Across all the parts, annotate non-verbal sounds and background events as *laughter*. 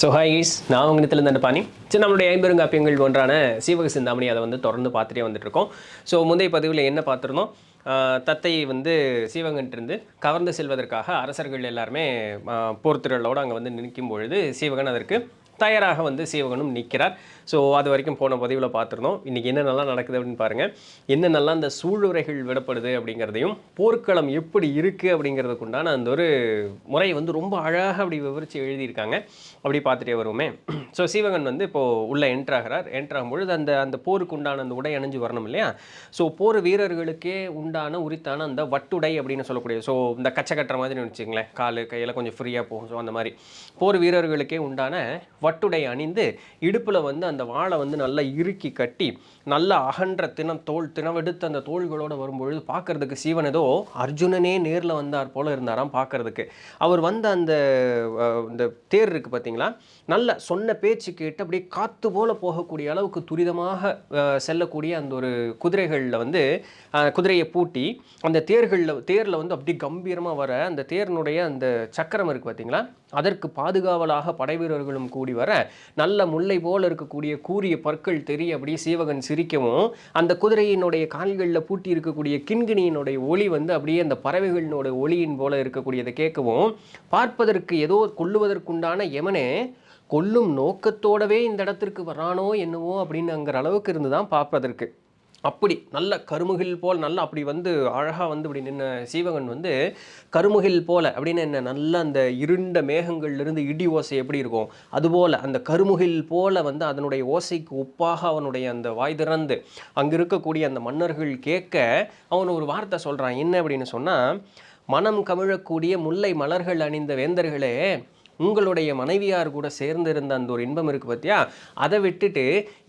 So highs நான் உங்கள்கிட்ட இந்த பாணி சரி நம்மளுடைய ஐம்பெருங்காப்பியங்கள் ஒன்றான சீவக சிந்தாமணி அதை வந்து தொடர்ந்து பார்த்துட்டே வந்துட்டுருக்கோம். ஸோ முந்தைய பதிவில் என்ன பார்த்துருந்தோம்? தத்தை வந்து சீவகன்ட்டிருந்து கவர்ந்து செல்வதற்காக அரசர்கள் எல்லாருமே போர்த்திரளோடு அங்கே வந்து நிற்கும் பொழுது சீவகன் அதற்கு தயாராக வந்து சீவகனும் நிற்கிறார் ஸோ அது வரைக்கும் போன பதிவில் பார்த்துருந்தோம். இன்றைக்கி என்னென்னலாம் நடக்குது அப்படின்னு பாருங்கள் என்னென்னலாம் அந்த சூளுரைகள் விடப்படுது அப்படிங்கிறதையும் போர்க்களம் எப்படி இருக்குது அப்படிங்கிறதுக்கு உண்டான அந்த ஒரு முறையை வந்து ரொம்ப அழகாக அப்படி விவரித்து எழுதியிருக்காங்க. அப்படி பார்த்துட்டே வருவோமே. ஸோ சீவகன் வந்து இப்போது உள்ளே என்ட்ராகிறார் என்ட்ராகும் பொழுது அந்த அந்த போருக்கு உண்டான அந்த உடை அணிஞ்சு வரணும் இல்லையா? ஸோ போர் வீரர்களுக்கே உண்டான உரித்தான அந்த வட்டுடை அப்படின்னு சொல்லக்கூடிய ஸோ இந்த கச்சை கட்டுற மாதிரி வச்சுங்களேன் கால் கையில் கொஞ்சம் ஃப்ரீயாக போகும். ஸோ அந்த மாதிரி. போர் வீரர்களுக்கே உண்டான பட்டுடை அணிந்து இடுப்பில் வந்து அந்த வாளை வந்து நல்லா இறுக்கி கட்டி நல்லா அகன்ற தினம் தோல் தினவெடுத்து அந்த தோள்களோடு வரும்பொழுது பார்க்கறதுக்கு சீவன் ஏதோ அர்ஜுனனே நேரில் வந்தார் போல் இருந்தாராம் பார்க்கறதுக்கு. அவர் வந்த அந்த இந்த தேர் இருக்குது பார்த்தீங்களா நல்ல சொன்ன பேச்சு கேட்டு அப்படியே காற்று போல் போகக்கூடிய அளவுக்கு துரிதமாக செல்லக்கூடிய அந்த ஒரு குதிரைகளில் வந்து குதிரையை பூட்டி அந்த தேர்களில் தேரில் வந்து அப்படி கம்பீரமாக வர அந்த தேரினுடைய அந்த சக்கரம் இருக்குது பார்த்தீங்களா அதற்கு பாதுகாவலாக படை வீரர்களும் கூடி வர நல்ல முல்லை போல் இருக்கக்கூடிய கூரிய பற்கள் தெரிய அப்படியே சீவகன் சிரிக்கவும் அந்த குதிரையினுடைய கால்களில் பூட்டி இருக்கக்கூடிய கிண்கிணியினுடைய ஒளி வந்து அப்படியே அந்த பறவைகளினுடைய ஒளியின் போல இருக்கக்கூடியதை கேட்கவும் பார்ப்பதற்கு ஏதோ கொல்லுவதற்குண்டான எமனே கொல்லும் நோக்கத்தோடவே இந்த இடத்திற்கு வரானோ என்னவோ அப்படின்னுங்கிற அளவுக்கு இருந்து தான் பார்ப்பதற்கு. அப்படி நல்ல கருமுகில் போல் நல்லா அப்படி வந்து அழகாக வந்து இப்படி நின்ன சீவகன் வந்து கருமுகில் போல் அப்படின்னு என்ன நல்ல அந்த இருண்ட மேகங்கள்லேருந்து இடி ஓசை எப்படி இருக்கும்? அதுபோல் அந்த கருமுகில் போல் வந்து அதனுடைய ஓசைக்கு ஒப்பாக அவனுடைய அந்த வாய் திறந்து அங்கே இருக்கக்கூடிய அந்த மன்னர்கள் கேட்க அவன் ஒரு வார்த்தை சொல்கிறான் என்ன அப்படின்னு சொன்னால் மனம் கமிழக்கூடிய முல்லை மலர்கள் அணிந்த வேந்தர்களே உங்களுடைய மனைவியார் கூட சேர்ந்திருந்த அந்த ஒரு இன்பம் இருக்குது பார்த்தியா அதை விட்டுட்டு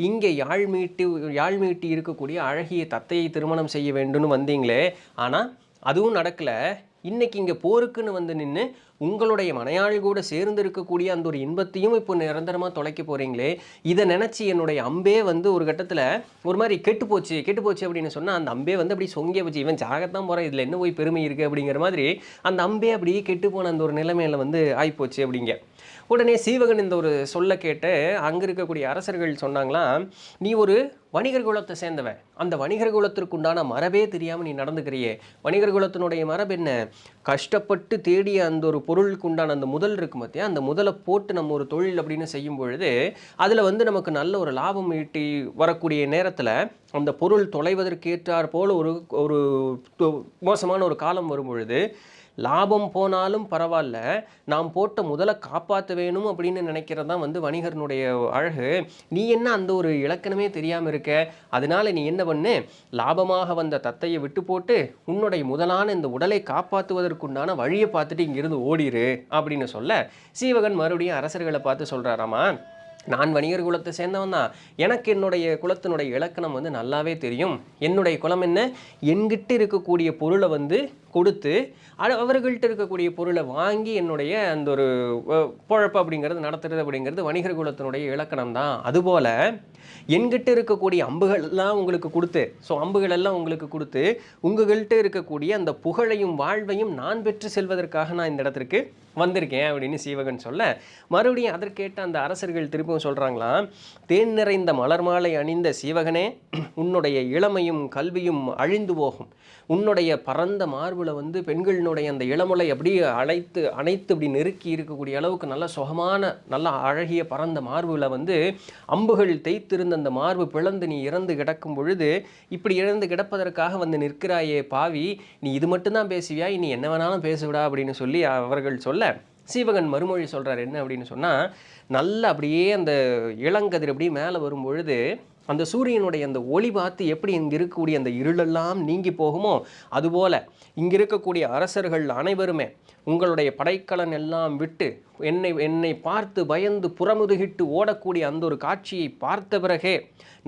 இங்கே யாழ் மீட்டி யாழ் மீட்டி இருக்கக்கூடிய அழகிய தத்தையை திருமணம் செய்ய வேண்டும்னு வந்தீங்களே. ஆனால் அதுவும் நடக்கலை. இன்னைக்கு இங்கே போருக்குன்னு வந்து நின்று உங்களுடைய மனையாள் கூட சேர்ந்து இருக்கக்கூடிய அந்த ஒரு இன்பத்தையும் இப்போ நிரந்தரமாக தொலைக்க போகிறீங்களே இதை நினச்சி என்னுடைய அம்பே வந்து ஒரு கட்டத்தில் ஒரு மாதிரி கெட்டு போச்சு கெட்டு போச்சு அப்படின்னு சொன்னால் அந்த அம்பே வந்து அப்படி சொங்கிய போச்சு இவன் ஜாகத்தான் போகிறான் இதில் என்ன போய் பெருமை இருக்குது அப்படிங்கிற மாதிரி அந்த அம்பே அப்படியே கெட்டு போன அந்த ஒரு நிலைமையில் வந்து ஆகிப்போச்சு அப்படிங்க. உடனே சீவகன் இந்த ஒரு சொல்ல கேட்டு அங்கே இருக்கக்கூடிய அரசர்கள் சொன்னாங்களாம் நீ ஒரு வணிகர் குலத்தை சேர்ந்தவன். அந்த வணிகர் குலத்திற்குண்டான மரபே தெரியாமல் நீ நடந்துக்கிறியே. வணிகர் குலத்தினுடைய மரபு என்ன? கஷ்டப்பட்டு தேடிய அந்த ஒரு பொருளுக்கு உண்டான அந்த முதல் இருக்கு பார்த்தியா அந்த முதலை போட்டு நம்ம ஒரு தொழில் அப்படின்னு செய்யும் பொழுது அதில் வந்து நமக்கு நல்ல ஒரு லாபம் ஈட்டி வரக்கூடிய நேரத்தில் அந்த பொருள் தொலைவதற்கேற்றார் போல் ஒரு ஒரு மோசமான ஒரு காலம் வரும் பொழுது லாபம் போனாலும் பரவாயில்ல. நாம் போட்ட முதல்ல காப்பாற்ற வேணும் அப்படின்னு நினைக்கிறது தான் வந்து வணிகர்னுடைய அழகு. நீ என்ன அந்த ஒரு இலக்கணமே தெரியாமல் இருக்க? அதனால நீ என்ன பண்ணு? லாபமாக வந்த தத்தையை விட்டு போட்டு உன்னுடைய முதலான இந்த உடலை காப்பாற்றுவதற்குண்டான வழியை பார்த்துட்டு இங்கிருந்து ஓடிரு அப்படின்னு சொல்ல சீவகன் மறுபடியும் அரசர்களை பார்த்து சொல்கிறாராமா நான் வணிகர் குலத்தை சேர்ந்தவன் தான். எனக்கு என்னுடைய குலத்தினுடைய இலக்கணம் வந்து நல்லாவே தெரியும். என்னுடைய குலம் என்ன? என்கிட்ட இருக்கக்கூடிய பொருளை வந்து கொடுத்து அ- அவர்கள்ட்ட இருக்கக்கூடிய பொருளை வாங்கி என்னுடைய அந்த ஒரு பொழப்பு அப்படிங்கிறது நடத்துறது அப்படிங்கிறது வணிகர் குலத்தினுடைய இலக்கணம் தான் அதுபோல் என்கிட்ட இருக்கக்கூடிய அம்புகள் எல்லாம் உங்களுக்கு கொடுத்து ஸோ அம்புகள் எல்லாம் உங்களுக்கு கொடுத்து உங்கள்கிட்ட இருக்கக்கூடிய அந்த புகழையும் வாழ்வையும் நான் பெற்று செல்வதற்காக நான் இந்த இடத்திற்கு வந்திருக்கேன் அப்படின்னு சீவகன் சொல்ல மறுபடியும் அதற்கேட்ட அந்த அரசர்கள் திரும்பவும் சொல்கிறாங்களாம் தேன் நிறைந்த மலர் மாலை அணிந்த சீவகனே உன்னுடைய இளமையும் கல்வியும் அழிந்து போகும். உன்னுடைய பரந்த மார்பில் வந்து பெண்களினுடைய அந்த இளமுலை அப்படியே அழைத்து அனைத்து இப்படி நெருக்கி இருக்கக்கூடிய அளவுக்கு நல்ல சுகமான நல்ல அழகிய பரந்த மார்பில் வந்து அம்புகள் தேய்த்திருந்த அந்த மார்பு பிளந்து நீ இறந்து கிடக்கும் பொழுது இப்படி இறந்து கிடப்பதற்காக வந்து நிற்கிறாயே பாவி நீ இது மட்டும்தான் பேசுவியா? நீ என்ன வேணாலும் பேசுவிடா அப்படின்னு சொல்லி அவர்கள் சொல்ல சீவகன் மறுமொழி சொல்கிறார் என்ன அப்படின்னு சொன்னால் நல்ல அப்படியே அந்த இளங்கதிர் அப்படியே மேலே வரும் பொழுது அந்த சூரியனுடைய அந்த ஒளி பார்த்து எப்படி இங்கே இருக்கக்கூடிய அந்த இருளெல்லாம் நீங்கி போகுமோ அதுபோல் இங்கே இருக்கக்கூடிய அரசர்கள் அனைவருமே உங்களுடைய படைக்கலன் எல்லாம் விட்டு என்னை என்னை பார்த்து பயந்து புறமுதுகிட்டு ஓடக்கூடிய அந்த ஒரு காட்சியை பார்த்த பிறகே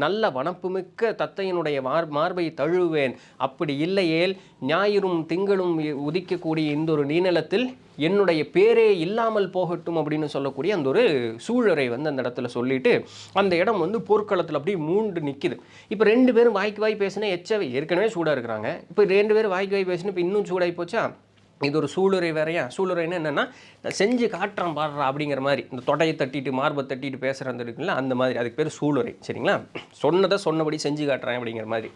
நல்ல வனப்புமிக்க தத்தையினுடைய மார் மார்பை தழுவேன் அப்படி இல்லையேல் ஞாயிறும் திங்களும் உதிக்கக்கூடிய இந்த ஒரு நீநிலத்தில் என்னுடைய பேரே இல்லாமல் போகட்டும் அப்படின்னு சொல்லக்கூடிய அந்த ஒரு சூழரை வந்து அந்த இடத்துல சொல்லிட்டு அந்த இடம் வந்து போர்க்களத்தில் அப்படியே மூண்டு நிற்கிது இப்போ ரெண்டு பேரும் வாய்க்கு வாய் பேசினா எச்சவை ஏற்கனவே சூடாக இருக்கிறாங்க. இப்போ ரெண்டு பேரும் வாய்க்கு வாய் பேசினா இப்போ இன்னும் சூடாகி போச்சா? இது ஒரு சூளுரை வேறையா? சூளுரைன்னு என்னென்னா செஞ்சு காட்டுறான் பாடுறா அப்படிங்கிற மாதிரி. இந்த தொடையை தட்டிட்டு மார்பை தட்டிட்டு பேசுகிறது இருக்குல்ல அந்த மாதிரி. அதுக்கு பேர் சூளுரை சரிங்களா? சொன்னதை சொன்னபடி செஞ்சு காட்டுறேன் அப்படிங்கிற மாதிரி.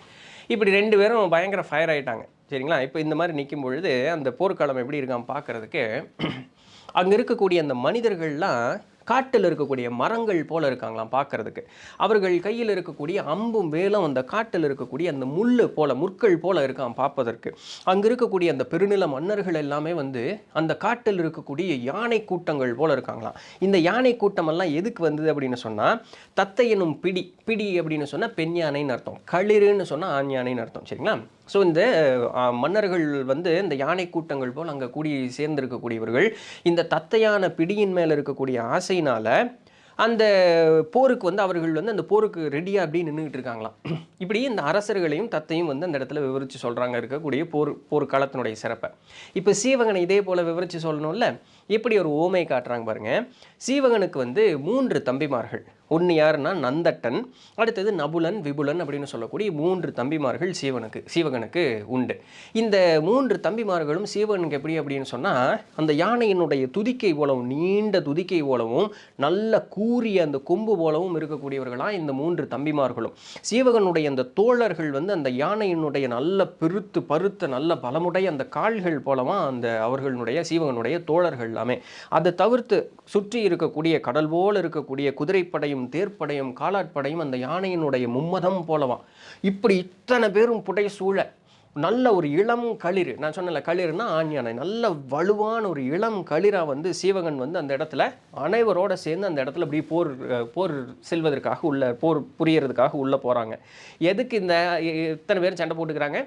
இப்படி ரெண்டு பேரும் பயங்கர ஃபயர் ஆகிட்டாங்க சரிங்களா? இப்போ இந்த மாதிரி நிற்கும் பொழுது அந்த போர்க்காலம் எப்படி இருக்கான் பார்க்கறதுக்கு அங்கே இருக்கக்கூடிய அந்த மனிதர்கள்லாம் காட்டில் இருக்கக்கூடிய மரங்கள் போல இருக்காங்களாம் பார்க்கறதுக்கு. அவர்கள் கையில் இருக்கக்கூடிய அம்பும் வேலும் அந்த காட்டில் இருக்கக்கூடிய அந்த முள்ளு போல முற்கள் போல இருக்கான் பார்ப்பதற்கு. அங்கே இருக்கக்கூடிய அந்த பெருநில மன்னர்கள் எல்லாமே வந்து அந்த காட்டில் இருக்கக்கூடிய யானை கூட்டங்கள் போல இருக்காங்களாம். இந்த யானை கூட்டமெல்லாம் எதுக்கு வந்தது அப்படின்னு சொன்னால் தத்தை எனும் பிடி பிடி அப்படின்னு சொன்னால் பெண் யானைன்னு அர்த்தம். களிறுன்னு சொன்னால் ஆண் யானைன்னு அர்த்தம். சரிங்களா? ஸோ இந்த மன்னர்கள் வந்து இந்த யானை கூட்டங்கள் போல் அங்கே கூடி சேர்ந்திருக்கக்கூடியவர்கள் இந்த தத்தையான பிடியின் மேலே இருக்கக்கூடிய ஆசை ஆசையினால அந்த போருக்கு வந்து அவர்கள் வந்து அந்த போருக்கு ரெடியாக அப்படியே நின்றுக்கிட்டு இருக்காங்களாம். இப்படி இந்த அரசர்களையும் தத்தையும் வந்து அந்த இடத்துல விவரித்து சொல்கிறாங்க இருக்கக்கூடிய போர் போர்க்காலத்தினுடைய சிறப்பை. இப்போ சீவகனை இதே போல் விவரித்து சொல்லணும்ல. எப்படி ஒரு ஓமை காட்டுறாங்க பாருங்க. சீவகனுக்கு வந்து மூன்று தம்பிமார்கள். ஒன்று யாருன்னா நந்தட்டன் அடுத்தது நபுலன் விபுலன் அப்படின்னு சொல்லக்கூடிய மூன்று தம்பிமார்கள் சீவனுக்கு சீவகனுக்கு உண்டு. இந்த மூன்று தம்பிமார்களும் சீவகனுக்கு எப்படி அப்படின்னு சொன்னால் அந்த யானையினுடைய துதிக்கை போலவும் நீண்ட துதிக்கை போலவும் நல்ல கூறிய அந்த கொம்பு போலவும் இருக்கக்கூடியவர்களாக இந்த மூன்று தம்பிமார்களும். சீவகனுடைய அந்த தோழர்கள் வந்து அந்த யானையினுடைய நல்ல பெருத்து பருத்த நல்ல பலமுடைய அந்த கால்கள் போலவும் அந்த அவர்களுடைய சீவகனுடைய தோழர்கள் எல்லாமே அதை தவிர்த்து சுற்றி இருக்கக்கூடிய கடல் போல் இருக்கக்கூடிய குதிரைப்படையும் தேர்ப்படையும் காலாட்படையும் அந்த யானையினுடைய மும்மதம் போலவா இப்படி இத்தனை பேரும் புடை சூழ நல்ல ஒரு இளம் களிர் நான் சொன்னல களிர்னா ஆண் யானை நல்ல வலுவான ஒரு இளம் களிரா வந்து சீவகன் வந்து அந்த இடத்துல அனைவரோட சேர்ந்து அந்த இடத்துல இப்படி போர் போர் செல்வதற்காக உள்ள போர் புரியறதுக்காக உள்ள போறாங்க. எதுக்கு இந்த இத்தனை பேர் சண்டை போட்டுக்கிறாங்க?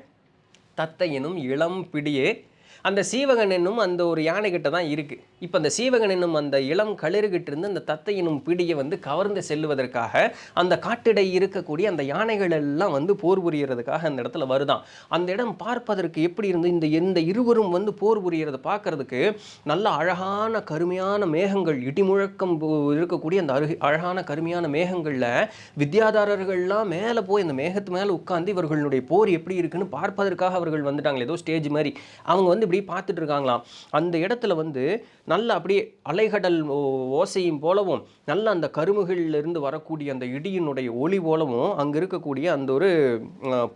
தத்தையினும் இளம் பிடியே அந்த சீவகன் என்னும் அந்த ஒரு யானைகிட்ட தான் இருக்குது இப்போ அந்த சீவகன் என்னும் அந்த இளம் களிறுகிட்ட இருந்து அந்த தத்தை எனும் பிடியை வந்து கவர்ந்து செல்லுவதற்காக அந்த காட்டிடை இருக்கக்கூடிய அந்த யானைகள் எல்லாம் வந்து போர் புரியறதுக்காக அந்த இடத்துல வருதாம் அந்த இடம் பார்ப்பதற்கு எப்படி இருந்து இந்த இந்த இருவரும் வந்து போர் புரியறதை பார்க்கறதுக்கு நல்ல அழகான கருமையான மேகங்கள் இடிமுழக்கம் போ- இருக்கக்கூடிய அந்த அருகு அழகான கருமையான மேகங்களில் வித்யாதாரர்கள்லாம் மேலே போய் அந்த மேகத்து மேலே உட்காந்து இவர்களுடைய போர் எப்படி இருக்குன்னு பார்ப்பதற்காக அவர்கள் வந்துட்டாங்களே. ஏதோ ஸ்டேஜ் மாதிரி. அவங்க வந்து இப்படி பார்த்துட்டு இருக்காங்களாம் அந்த இடத்துல வந்து நல்ல அப்படியே அலைகடல் ஓசையும் போலவும் நல்ல அந்த கருமுகளிலிருந்து வரக்கூடிய அந்த இடியினுடைய ஒளி போலவும் அங்கே இருக்கக்கூடிய அந்த ஒரு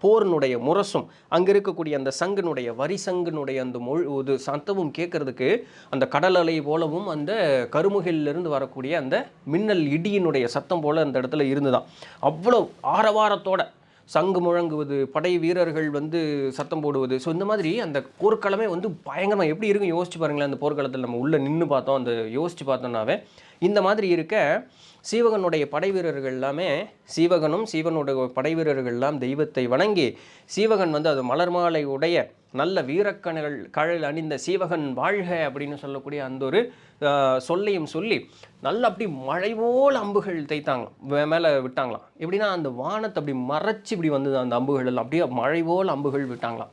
போர்னுடைய போரினுடைய முரசும் அங்கே இருக்கக்கூடிய அந்த சங்கனுடைய வரி சங்கனுடைய அந்த மொழி ஒரு சத்தமும் கேட்கறதுக்கு அந்த கடல் அலை போலவும் அந்த கருமுகிலிருந்து வரக்கூடிய அந்த மின்னல் இடியினுடைய சத்தம் போல அந்த இடத்துல இருந்துதான். அவ்வளோ ஆரவாரத்தோட சங்கு முழங்குவது படை வீரர்கள் வந்து சத்தம் போடுவது. ஸோ இந்த மாதிரி அந்த போர்க்களமே வந்து பயங்கரமாக எப்படி இருக்கும் யோசிச்சு பாருங்களேன் அந்த போர்க்களத்தில் நம்ம உள்ளே நின்று பார்த்தோம். அந்த யோசிச்சு பார்த்தோம்னாவே இந்த மாதிரி இருக்க சீவகனுடைய படை வீரர்கள் எல்லாமே சீவகனும் சீவனுடைய படை வீரர்கள் எல்லாம் தெய்வத்தை வணங்கி சீவகன் வந்து அது மலர் மாலை உடைய நல்ல வீரக்கணல் கழல் அணிந்த சீவகன் வாழ்க அப்படின்னு சொல்லக்கூடிய அந்த ஒரு சொல்லையும் சொல்லி நல்லா அப்படி மழை போல் அம்புகள் தைத்தாங்க மேலே விட்டாங்களாம். எப்படின்னா அந்த வானத்தை அப்படி மறைச்சு இப்படி வந்தது அந்த அம்புகள் எல்லாம். அப்படியே மழை போல் அம்புகள் விட்டாங்களாம்.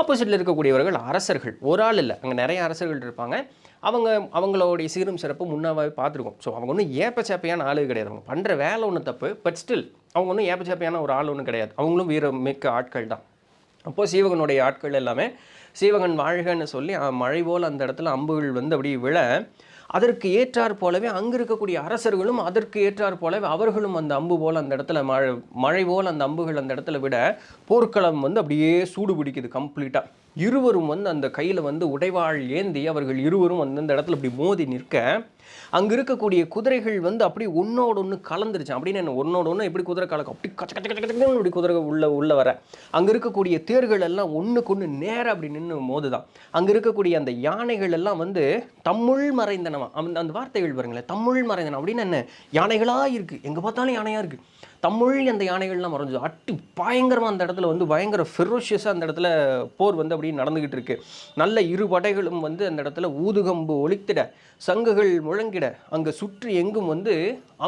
ஆப்போசிட்டில் இருக்கக்கூடியவர்கள் அரசர்கள். ஒரு ஆள் இல்லை. அங்கே நிறைய அரசர்கள் இருப்பாங்க. அவங்க அவங்களுடைய சீரும் சிறப்பு முன்னாவே பார்த்துருக்கோம். ஸோ அவங்க ஒன்றும் ஏப்பச்சேப்பையான ஆளு கிடையாது. அவங்க பண்ணுற வேலை ஒன்று தப்பு பட் ஸ்டில் அவங்க ஒன்றும் ஏப்பச்சேப்பையான ஒரு ஆள் ஒன்றும் கிடையாது. அவங்களும் வீர மிக்க ஆட்கள் தான். அப்போது சீவகனுடைய ஆட்கள் எல்லாமே சீவகன் வாழ்கன்னு சொல்லி மழை போல் அந்த இடத்துல அம்புகள் வந்து அப்படி விழ அதற்கு ஏற்றாற் போலவே அங்கே இருக்கக்கூடிய அரசர்களும் அதற்கு ஏற்றாற் போலவே அவர்களும் அந்த அம்பு போல் அந்த இடத்துல மழை மழை போல் அந்த அம்புகள் அந்த இடத்துல விட போர்க்களம் வந்து அப்படியே சூடு பிடிக்குது கம்ப்ளீட்டாக இருவரும் வந்து அந்த கையில் வந்து உடைவாள் ஏந்தி அவர்கள் இருவரும் வந்து அந்த இடத்துல இப்படி மோதி நிற்க அங்கே இருக்கக்கூடிய குதிரைகள் வந்து அப்படியே ஒன்னோட ஒன்று கலந்துருச்சு. அப்படின்னு என்ன ஒன்னோட ஒன்று எப்படி குதிரை கலக்கும் அப்படி கச்ச கச்ச கச்ச கச்சன்னு இப்படி குதிரை உள்ள உள்ளே வர. அங்கே இருக்கக்கூடிய தேர்கள் எல்லாம் ஒன்றுக்கு ஒன்று நேராக அப்படி நின்று மோதுதான். அங்கே இருக்கக்கூடிய அந்த யானைகள் எல்லாம் வந்து தமிழ் மறைந்தனவா? அந்த அந்த வார்த்தைகள் பாருங்களேன் தமிழ் மறைந்தன. அப்படின்னு என்ன யானைகளாக இருக்குது எங்கே பார்த்தாலும் யானையாக இருக்குது தமிழ் அந்த யானைகள்லாம் மறைஞ்சது. அட்டி பயங்கரமாக அந்த இடத்துல வந்து பயங்கர ஃபெரோஷியஸாக அந்த இடத்துல போர் வந்து அப்படி நடந்துக்கிட்டு இருக்கு. நல்ல இரு படைகளும் வந்து அந்த இடத்துல ஊதுகம்பு ஒழித்திட சங்குகள் முழங்கிட அங்கே சுற்றி எங்கும் வந்து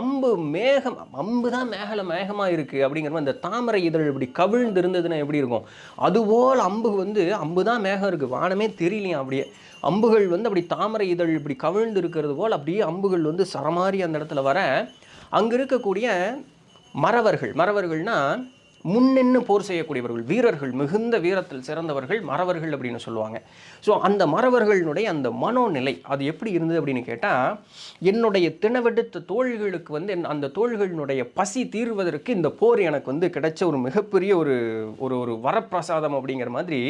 அம்பு மேகம் அம்பு தான் மேகல மேகமாக இருக்குது அப்படிங்கிற மாதிரி அந்த தாமரை இதழ் இப்படி கவிழ்ந்து இருந்ததுன்னா எப்படி இருக்கும்? அதுபோல் அம்பு வந்து அம்பு தான் மேகம் இருக்குது வானமே தெரியலையா அப்படியே? அம்புகள் வந்து அப்படி தாமரை இதழ் இப்படி கவிழ்ந்து இருக்கிறது போல் அப்படியே அம்புகள் வந்து சரமாரி அந்த இடத்துல வர அங்கே இருக்கக்கூடிய மறவர்கள். மறவர்கள்னா முன்னின்னு போர் செய்யக்கூடியவர்கள். வீரர்கள் மிகுந்த வீரத்தில் சிறந்தவர்கள் மறவர்கள் அப்படின்னு சொல்லுவாங்க. ஸோ அந்த மறவர்களுடைய அந்த மனோநிலை அது எப்படி இருந்தது அப்படின்னு கேட்டால் என்னுடைய தினவெடுத்த தோள்களுக்கு வந்து என் அந்த தோள்களினுடைய பசி தீர்வதற்கு இந்த போர் எனக்கு வந்து கிடைச்ச ஒரு மிகப்பெரிய ஒரு ஒரு ஒரு வரப்பிரசாதம் அப்படிங்கிற மாதிரி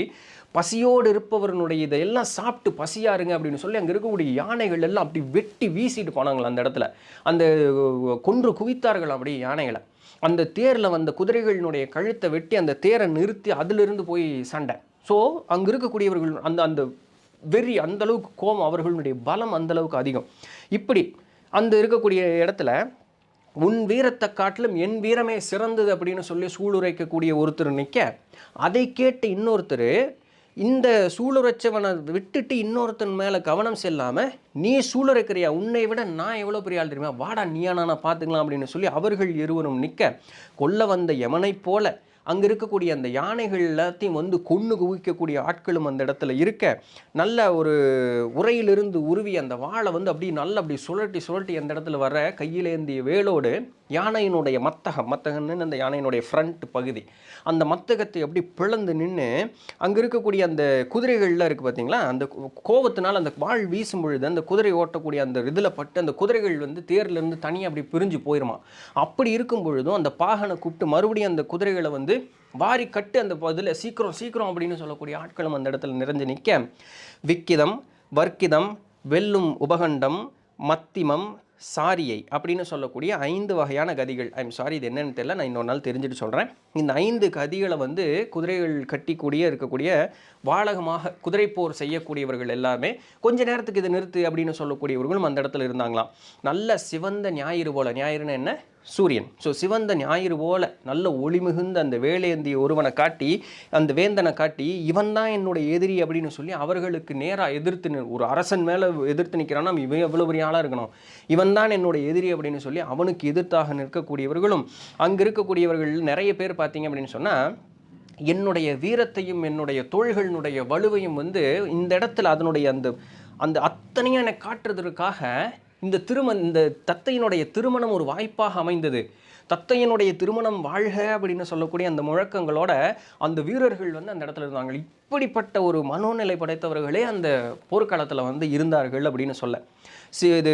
பசியோடு இருப்பவர்களுடைய இதையெல்லாம் சாப்பிட்டு பசியாருங்க அப்படின்னு சொல்லி அங்கே இருக்கக்கூடிய யானைகள் எல்லாம் அப்படி வெட்டி வீசிட்டு போனாங்களா அந்த இடத்துல. அந்த கொன்று குவித்தார்கள் அப்படி யானைகளை. அந்த தேரில் வந்த குதிரைகளினுடைய கழுத்தை வெட்டி அந்த தேரை நிறுத்தி அதிலிருந்து போய் சண்டை. ஸோ அங்கே இருக்கக்கூடியவர்கள் அந்த அந்த வெறி அந்த அளவுக்கு கோபம் அவர்களுடைய பலம் அந்தளவுக்கு அதிகம். இப்படி அந்த இருக்கக்கூடிய இடத்துல உன் வீரத்தை காட்டிலும் என் வீரமே சிறந்தது அப்படின்னு சொல்லி சூளுரைக்கக்கூடிய ஒருத்தர் நிற்க அதை கேட்டு இன்னொருத்தர் இந்த சூளுரைச்சவனை விட்டுட்டு இன்னொருத்தன் மேலே கவனம் செல்லாமல் நீ சூளுரைக்கிறியா? உன்னை விட நான் எவ்வளோ பெரிய ஆள் தெரியுமா? வாடா நீயா நானா பார்த்துக்கலாம் அப்படின்னு சொல்லி அவர்கள் இருவரும் நிற்க கொல்ல வந்த யமனைப் போல அங்கே இருக்கக்கூடிய அந்த யானைகள் எல்லாத்தையும் வந்து கொன்று குவிக்கக்கூடிய ஆட்களும் அந்த இடத்துல இருக்க நல்ல ஒரு உரையிலிருந்து உருவி அந்த வாளை வந்து அப்படியே நல்லா அப்படி சுழட்டி சுழட்டி அந்த இடத்துல வர கையிலேந்திய வேலோடு யானையினுடைய மத்தகம் மத்தகம்னு அந்த யானையினுடைய ஃப்ரண்ட் பகுதி. அந்த மத்தகத்தை அப்படி பிளந்து நின்று அங்கே இருக்கக்கூடிய அந்த குதிரைகள்லாம் இருக்குது பார்த்தீங்களா அந்த கோபத்தினால் அந்த வாழ் வீசும் பொழுது அந்த குதிரை ஓட்டக்கூடிய அந்த இதில் பட்டு அந்த குதிரைகள் வந்து தேர்லேருந்து தனியாக அப்படி பிரிஞ்சு போயிருமா. அப்படி இருக்கும் பொழுதும் அந்த பாகனை கூப்பிட்டு மறுபடியும் அந்த குதிரைகளை வந்து வாரி கட்டு அந்த இதில் சீக்கிரம் சீக்கிரம் அப்படின்னு சொல்லக்கூடிய ஆட்களும் அந்த இடத்துல நிறைஞ்சு நிற்க விக்கிதம் வர்க்கிதம் வெல்லும் உபகண்டம் மத்திமம் சாரியை அப்படின்னு சொல்லக்கூடிய ஐந்து வகையான கதிகள். ஐம் சாரி இது என்னென்னு தெரியல நான் இன்னொரு நாள் தெரிஞ்சுட்டு சொல்கிறேன் இந்த ஐந்து கதிகளை வந்து குதிரைகள் கட்டிக்கூடிய இருக்கக்கூடிய வாழகமாக குதிரை போர் செய்யக்கூடியவர்கள் எல்லாமே கொஞ்ச நேரத்துக்கு இதை நிறுத்து அப்படின்னு சொல்லக்கூடியவர்களும் அந்த இடத்துல இருந்தாங்களாம். நல்ல சிவந்த ஞாயிறு போல. ஞாயிறுன்னு என்ன? சூரியன். ஸோ சிவந்த ஞாயிறு போல நல்ல ஒளி மிகுந்த அந்த வேலேந்திய ஒருவனை காட்டி அந்த வேந்தனை காட்டி இவன் தான் என்னுடைய எதிரி அப்படின்னு சொல்லி அவர்களுக்கு நேராக எதிர்த்து ஒரு அரசன் மேலே எதிர்த்து நிற்கிறான்னா இவன் எவ்வளோ பெரிய ஆளாக இருக்கணும்? இவன் தான் என்னுடைய எதிரி அப்படின்னு சொல்லி அவனுக்கு எதிர்த்தாக நிற்கக்கூடியவர்களும் அங்கே இருக்கக்கூடியவர்கள் நிறைய பேர் பார்த்தீங்க அப்படின்னு சொன்னால் என்னுடைய வீரத்தையும் என்னுடைய தோள்களினுடைய வலுவையும் வந்து இந்த இடத்துல அதனுடைய அந்த அந்த அத்தனையும் எனக்கு காட்டுறதற்காக இந்த திருமண இந்த தத்தையினுடைய திருமணம் ஒரு வாய்ப்பாக அமைந்தது. தத்தையினுடைய திருமணம் வாழ்க அப்படின்னு சொல்லக்கூடிய அந்த முழக்கங்களோட அந்த வீரர்கள் வந்து அந்த இடத்துல இருந்தாங்க. இப்படிப்பட்ட ஒரு மனோநிலை படைத்தவர்களே அந்த போர்க்காலத்தில் வந்து இருந்தார்கள் அப்படின்னு சொல்ல. இது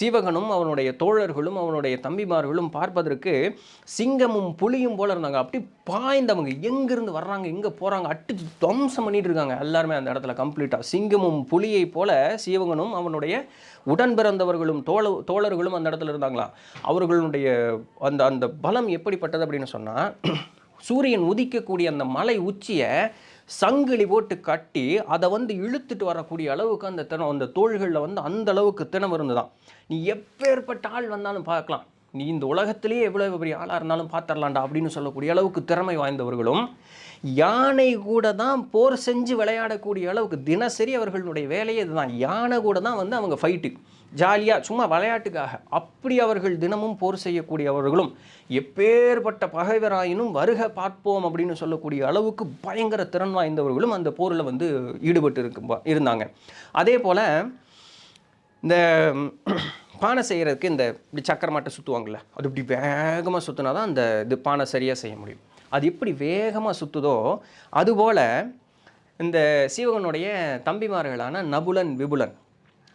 சீவகனும் அவனுடைய தோழர்களும் அவனுடைய தம்பிமார்களும் பார்ப்பதற்கு சிங்கமும் புலியும் போல இருந்தாங்க. அப்படி பாய்ந்தவங்க. எங்கேருந்து வர்றாங்க? எங்கே போகிறாங்க அட்டு துவம்சம் பண்ணிட்டு இருக்காங்க. எல்லாருமே அந்த இடத்துல கம்ப்ளீட்டாக சிங்கமும் புலியை போல சீவகனும் அவனுடைய உடன் பிறந்தவர்களும் தோழ தோழர்களும் அந்த இடத்துல இருந்தாங்களா? அவர்களுடைய அந்த அந்த பலம் எப்படிப்பட்டது அப்படின்னு சொன்னால் சூரியன் உதிக்கக்கூடிய அந்த மலை உச்சியை சங்கிலி போட்டு கட்டி அதை வந்து இழுத்துட்டு வரக்கூடிய அளவுக்கு அந்த தினம் அந்த தோள்களில் வந்து அந்த அளவுக்கு தினம் இருந்துதான். நீ எப்பேற்பட்ட ஆள் வந்தாலும் பார்க்கலாம். நீ இந்த உலகத்திலேயே எவ்வளவு பெரிய ஆளாக இருந்தாலும் பார்த்துடலாண்டா அப்படின்னு சொல்லக்கூடிய அளவுக்கு திறமை வாய்ந்தவர்களும் யானை கூட தான் போர் செஞ்சு விளையாடக்கூடிய அளவுக்கு தினசரி அவர்களுடைய வேலையே இதுதான். யானை கூட தான் வந்து அவங்க ஃபைட்டு ஜாலியாக சும்மா விளையாட்டுக்காக. அப்படி அவர்கள் தினமும் போர் செய்யக்கூடியவர்களும் எப்பேற்பட்ட பகைவராயினும் வருக பார்ப்போம் அப்படின்னு சொல்லக்கூடிய அளவுக்கு பயங்கர திறன் வாய்ந்தவர்களும் அந்த போரில் வந்து ஈடுபட்டு இருக்கும் இருந்தாங்க. அதே போல் இந்த பானை செய்கிறதுக்கு இந்த இப்படி சக்கரமாட்டை சுற்றுவாங்கள்ல அது இப்படி வேகமாக சுற்றினா தான் அந்த இது பானை சரியாக செய்ய முடியும். அது எப்படி வேகமாக சுற்றுதோ அதுபோல் இந்த சீவகனுடைய தம்பிமார்களான நபுலன் விபுலன்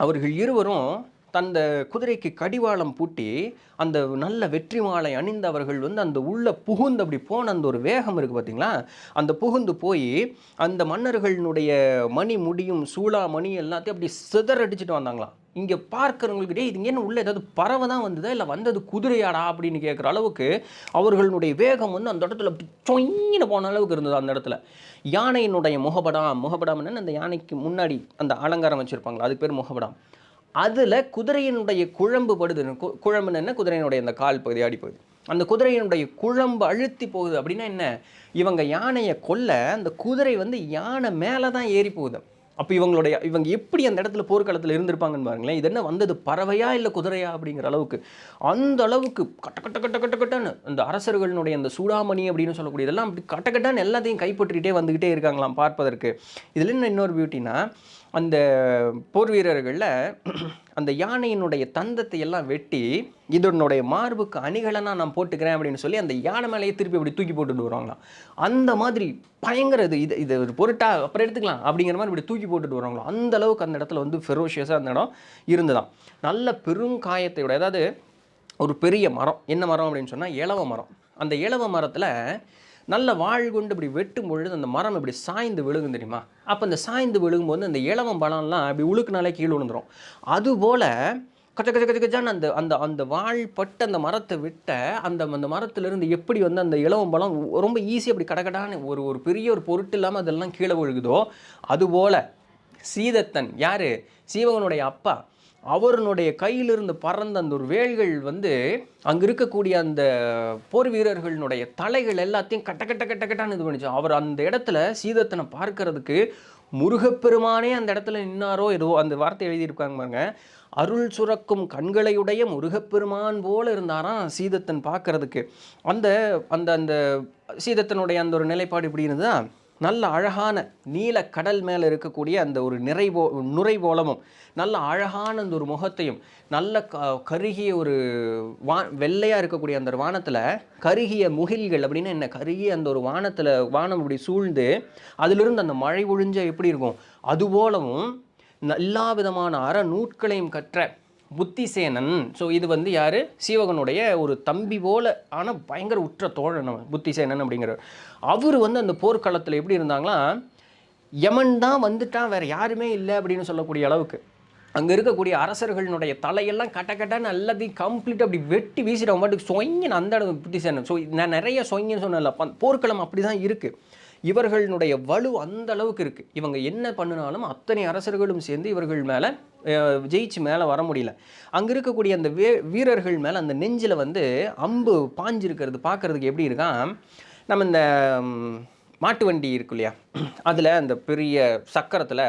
அவர்கள் இருவரும் தந்த குதிரைக்கு கடிவாளம் பூட்டி அந்த நல்ல வெற்றி மாலை அணிந்தவர்கள் வந்து அந்த உள்ள புகுந்து அப்படி போன அந்த ஒரு வேகம் இருக்குது பார்த்தீங்களா? அந்த புகுந்து போய் அந்த மன்னர்களுடைய மணி முடியும் சூளா மணி எல்லாத்தையும் அப்படி சிதறடிச்சிட்டு வந்தாங்களாம் இங்கே பார்க்குறவங்களுக்கு டேய் இது என்ன உள்ள ஏதாவது பறவை தான் வந்ததா? இல்லை வந்தது குதிரையாடா? அப்படின்னு கேட்குற அளவுக்கு அவர்களுடைய வேகம் வந்து அந்த இடத்துல அப்படி சொங்கின போன அளவுக்கு இருந்தது அந்த இடத்துல. யானையினுடைய முகபடாம் முகபடாம்னு அந்த யானைக்கு முன்னாடி அந்த அலங்காரம் வச்சுருப்பாங்களா? அதுக்கு பேர் முகபடாம். அதில் குதிரையினுடைய குழம்பு படுது. கு- குழம்புன்னு என்ன? குதிரையினுடைய அந்த கால் பகுதி அடிப்பகுதி அந்த குதிரையினுடைய குழம்பு அழுத்தி போகுது அப்படின்னா என்ன? இவங்க யானையை கொல்ல அந்த குதிரை வந்து யானை மேலே தான் ஏறி போகுது. அப்போ இவங்களுடைய இவங்க எப்படி அந்த இடத்துல போர்க்களத்தில் இருந்திருப்பாங்கன்னு பாருங்களேன். இது என்ன வந்தது? பறவையா இல்லை குதிரையா அப்படிங்கிற அளவுக்கு. அந்த அளவுக்கு கட்ட கட்ட கட்ட கட்ட கட்டன்னு அந்த அரசர்களுடைய அந்த சூடாமணி அப்படின்னு சொல்லக்கூடிய இதெல்லாம் அப்படி கட்ட கட்டன்னு எல்லாத்தையும் கைப்பற்றிக்கிட்டே வந்துக்கிட்டே இருக்காங்களாம் பார்ப்பதற்கு. இதில் என்ன இன்னொரு பியூட்டினா அந்த போர் வீரர்களில் அந்த யானையினுடைய தந்தத்தை எல்லாம் வெட்டி இதனுடைய மார்புக்கு அணிகலனாக நான் போட்டுக்கிறேன் அப்படின்னு சொல்லி அந்த யானை மேலேயே திருப்பி அப்படி தூக்கி போட்டுட்டு வருவாங்களாம். அந்த மாதிரி பயங்கர இது இது இது ஒரு பொருட்டா அப்புறம் எடுத்துக்கலாம் அப்படிங்கிற மாதிரி இப்படி தூக்கி போட்டுட்டு வருவாங்களாம். அந்த அளவுக்கு அந்த இடத்துல வந்து ஃபெரோஷியஸாக அந்த இடம் இருந்ததாம் நல்ல பெரும் காயத்தையோட அதாவது ஒரு பெரிய மரம் என்ன மரம் அப்படின்னு சொன்னால் இலவ மரம். அந்த இலவ மரத்தில் நல்ல வாழ் கொண்டு இப்படி வெட்டும் பொழுது அந்த மரம் இப்படி சாய்ந்து விழுகும் தெரியுமா? அப்போ அந்த சாய்ந்து விழுகும்போது அந்த இளவம் பழம்லாம் அப்படி உழுக்குனாலே கீழே விழுந்துரும். அதுபோல் கச்ச கச்ச கச்ச கச்சான்னு அந்த அந்த அந்த வாழ் பட்டு அந்த மரத்தை விட்ட அந்த அந்த மரத்துலேருந்து எப்படி வந்து அந்த இளவம் பழம் ரொம்ப ஈஸியாக அப்படி கடகடான்னு ஒரு ஒரு பெரிய ஒரு பொருட்டு இல்லாமல் அதெல்லாம் கீழே விழுகுதோ அதுபோல் சீதத்தன் யார்? சீவகனுடைய அப்பா. அவருடைய கையிலிருந்து பறந்த அந்த ஒரு வேல்கள் வந்து அங்கே இருக்கக்கூடிய அந்த போர் வீரர்களுடைய தலைகள் எல்லாத்தையும் கட்ட கட்ட கட்ட கட்டான்னு இது பண்ணிச்சு. அவர் அந்த இடத்துல சீதத்தனை பார்க்கறதுக்கு முருகப்பெருமானே அந்த இடத்துல நின்னாரோ ஏதோ அந்த வார்த்தை எழுதியிருக்காங்க பாருங்க. அருள் சுரக்கும் கண்களையுடைய முருகப்பெருமான் போல இருந்தாராம் சீதத்தன் பார்க்கறதுக்கு. அந்த அந்த அந்த சீதத்தனுடைய அந்த ஒரு நிலைப்பாடு இப்படி இருந்ததா? நல்ல அழகான நீல கடல் மேலே இருக்கக்கூடிய அந்த ஒரு நிறைவோ நுரைவோலமும் நல்ல அழகான அந்த ஒரு முகத்தையும் நல்ல க கருகிய ஒரு வா வெள்ளையாக இருக்கக்கூடிய அந்த ஒரு வானத்தில் கருகிய முகில்கள் அப்படின்னு என்ன கருகிய அந்த ஒரு வானத்தில் வானம் இப்படி சூழ்ந்து அதிலிருந்து அந்த மழை ஒழிஞ்ச எப்படி இருக்கும்? அதுபோலவும் எல்லா விதமான அற நூட்களையும் கற்ற புத்திசேனன். ஸோ இது வந்து யார்? சீவகனுடைய ஒரு தம்பி போல ஆனால் பயங்கர உற்ற தோழன் புத்திசேனன் அப்படிங்கிறவர். அவர் வந்து அந்த போர்க்களத்தில் எப்படி இருந்தாங்களா யமன் தான் வந்துட்டான் வேறு யாருமே இல்லை அப்படின்னு சொல்லக்கூடிய அளவுக்கு. அங்கே இருக்கக்கூடிய அரசர்களுடைய தலையெல்லாம் கட்ட கட்டான்னு எல்லாத்தையும் கம்ப்ளீட்டாக அப்படி வெட்டி வீசிட்டு அவன் பாட்டுக்கு சொங்கின்னு அந்த இடம் புத்திசேனன். ஸோ நான் நிறைய சொங்கின்னு சொன்னல போர்க்களம் அப்படி தான் இருக்குது இவர்களுடைய வலு அந்த அளவுக்கு இருக்குது இவங்க என்ன பண்ணினாலும் அத்தனை அரசர்களும் சேர்ந்து இவர்கள் மேலே ஜெயிச்சு மேலே வர முடியல. அங்கே இருக்கக்கூடிய அந்த வே வீரர்கள் மேலே அந்த நெஞ்சில் வந்து அம்பு பாஞ்சிருக்கிறது பார்க்குறதுக்கு எப்படி இருக்கான் நம்ம இந்த மாட்டு வண்டி இருக்கு இல்லையா? அதில் அந்த பெரிய சக்கரத்தில்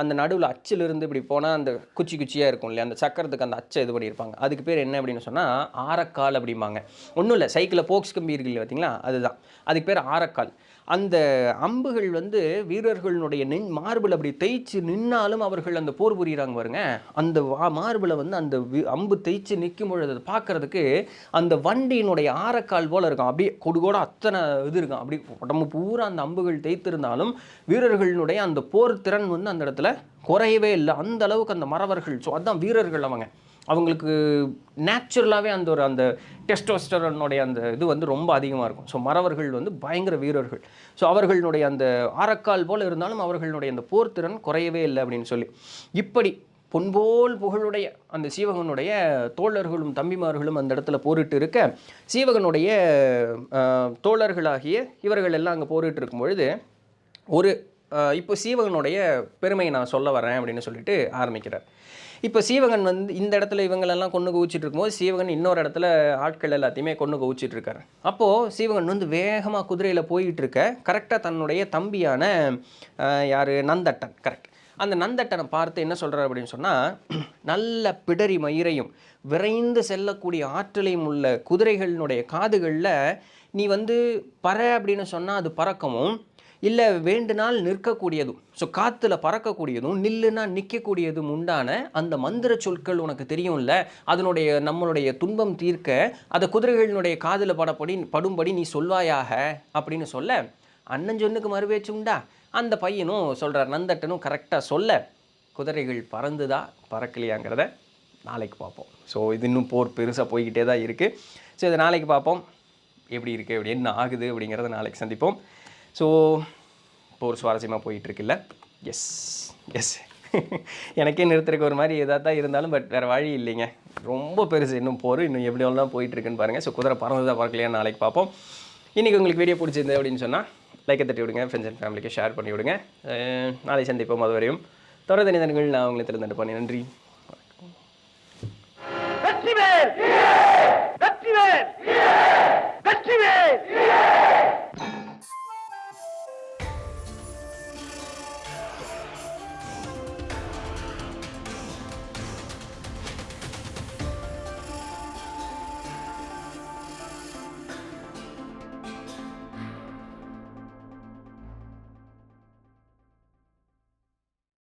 அந்த நடுவில் அச்சிலிருந்து இப்படி போனால் அந்த குச்சி குச்சியாக இருக்கும் இல்லையா? அந்த சக்கரத்துக்கு அந்த அச்சை இது பண்ணியிருப்பாங்க. அதுக்கு பேர் என்ன அப்படின்னு சொன்னால் ஆரக்கால் அப்படிம்பாங்க. ஒன்றும் இல்லை சைக்கிளில் போக்ஸ் கம்பி இருக்கு இல்லையா பார்த்தீங்களா அதுதான். அதுக்கு பேர் ஆரக்கால். அந்த அம்புகள் வந்து வீரர்களுடைய நின் மார்பில் அப்படி தேய்ச்சி நின்னாலும் அவர்கள் அந்த போர் புரியிறாங்க பாருங்க. அந்த வா மார்பில் வந்து அந்த வி- அம்பு தேய்ச்சி நிற்கும் பொழுது அதை பார்க்கறதுக்கு அந்த வண்டியினுடைய ஆரக்கால் போல் இருக்கும். அப்படியே கொடுகோட அத்தனை இது இருக்கும். அப்படி உடம்பு பூரா அந்த அம்புகள் தேய்த்திருந்தாலும் வீரர்களுடைய அந்த போர் திறன் வந்து அந்த இடத்துல குறையவே இல்லை. அந்த அளவுக்கு அந்த மறவர்கள் ஸோ அதான் வீரர்கள் அவங்க. அவங்களுக்கு நேச்சுரலாகவே அந்த ஒரு அந்த டெஸ்டோஸ்டரனுடைய அந்த இது வந்து ரொம்ப அதிகமாக இருக்கும். ஸோ மறவர்கள் வந்து பயங்கர வீரர்கள். ஸோ அவர்களுடைய அந்த ஆரக்கால் போல் இருந்தாலும் அவர்களுடைய அந்த போர்த்திறன் குறையவே இல்லை அப்படின்னு சொல்லி. இப்படி பொன்போல் புகழுடைய அந்த சீவகனுடைய தோழர்களும் தம்பிமார்களும் அந்த இடத்துல போரிட்டு இருக்க சீவகனுடைய தோழர்களாகிய இவர்கள் எல்லாம் அங்கே போரிட்டு இருக்கும் பொழுது ஒரு இப்போ சீவகனுடைய பெருமையை நான் சொல்ல வரேன் அப்படின்னு சொல்லிட்டு ஆரம்பிக்கிறார். இப்போ சீவகன் வந்து இந்த இடத்துல இவங்களெல்லாம் கொண்டு குவிச்சிட்டு இருக்கும்போது சீவகன் இன்னொரு இடத்துல ஆட்கள் எல்லாத்தையுமே கொண்டு குவிச்சிட்டு இருக்காரு அப்போது சீவகன் வந்து வேகமாக குதிரையில் போயிட்டு இருக்க கரெக்டாக தன்னுடைய தம்பியான யார்? நந்தட்டன் கரெக்ட் அந்த நந்தட்டனை பார்த்து என்ன சொல்கிறார் அப்படின்னு சொன்னால் நல்ல பிடரி மயிரையும் விரைந்து செல்லக்கூடிய ஆற்றலையும் உள்ள குதிரைகளினுடைய காதுகளில் நீ வந்து பற அப்படின்னு சொன்னால் அது பறக்கவும் இல்லை வேண்டுனால் நிற்கக்கூடியதும் ஸோ காற்றுல பறக்கக்கூடியதும் நில்லுனா நிற்கக்கூடியதும் உண்டான அந்த மந்திர சொற்கள் உனக்கு தெரியும்ல அதனுடைய நம்மளுடைய துன்பம் தீர்க்க அந்த குதிரைகளினுடைய காதில் படப்படி படும்படி நீ சொல்வாயாக அப்படின்னு சொல்ல அண்ணன் சொன்னுக்கு மறுபேச்சு உண்டா? அந்த பையனும் சொல்கிறார் நந்தட்டனும் கரெக்டாக சொல்ல குதிரைகள் பறந்துதா பறக்கலையாங்கிறத நாளைக்கு பார்ப்போம். ஸோ இது இன்னும் போர் பெருசாக போய்கிட்டே தான் இருக்குது ஸோ இதை நாளைக்கு பார்ப்போம். எப்படி இருக்குது அப்படி என்ன ஆகுது அப்படிங்கிறத நாளைக்கு சந்திப்போம். ஸோ இப்போ ஒரு சுவாரஸ்யமாக போயிட்டுருக்குல்ல? எஸ் எஸ் *laughs* எனக்கே நிறுத்துறதுக்கு ஒரு மாதிரி எதாக தான் இருந்தாலும் பட் வேறு வழி இல்லைங்க. ரொம்ப பெருசு. இன்னும் போர் இன்னும் எப்படி தான் போயிட்டுருக்குன்னு பாருங்கள் ஸோ குதிரை பறந்துதா பார்க்கலையா நாளைக்கு பார்ப்போம். இன்றைக்கி உங்களுக்கு வீடியோ பிடிச்சிருந்தது அப்படின்னு சொன்னால் லைக்கை தட்டி விடுங்க. ஃப்ரெண்ட்ஸ் அண்ட் ஃபேமிலிக்கு ஷேர் பண்ணி விடுங்க. நாளை சந்திப்போம் அது வரையும் தொடர்ந்து நான் உங்களை திறந்துட்டு பண்ணி நன்றி. வெற்றிவேல்! வெற்றிவேல்!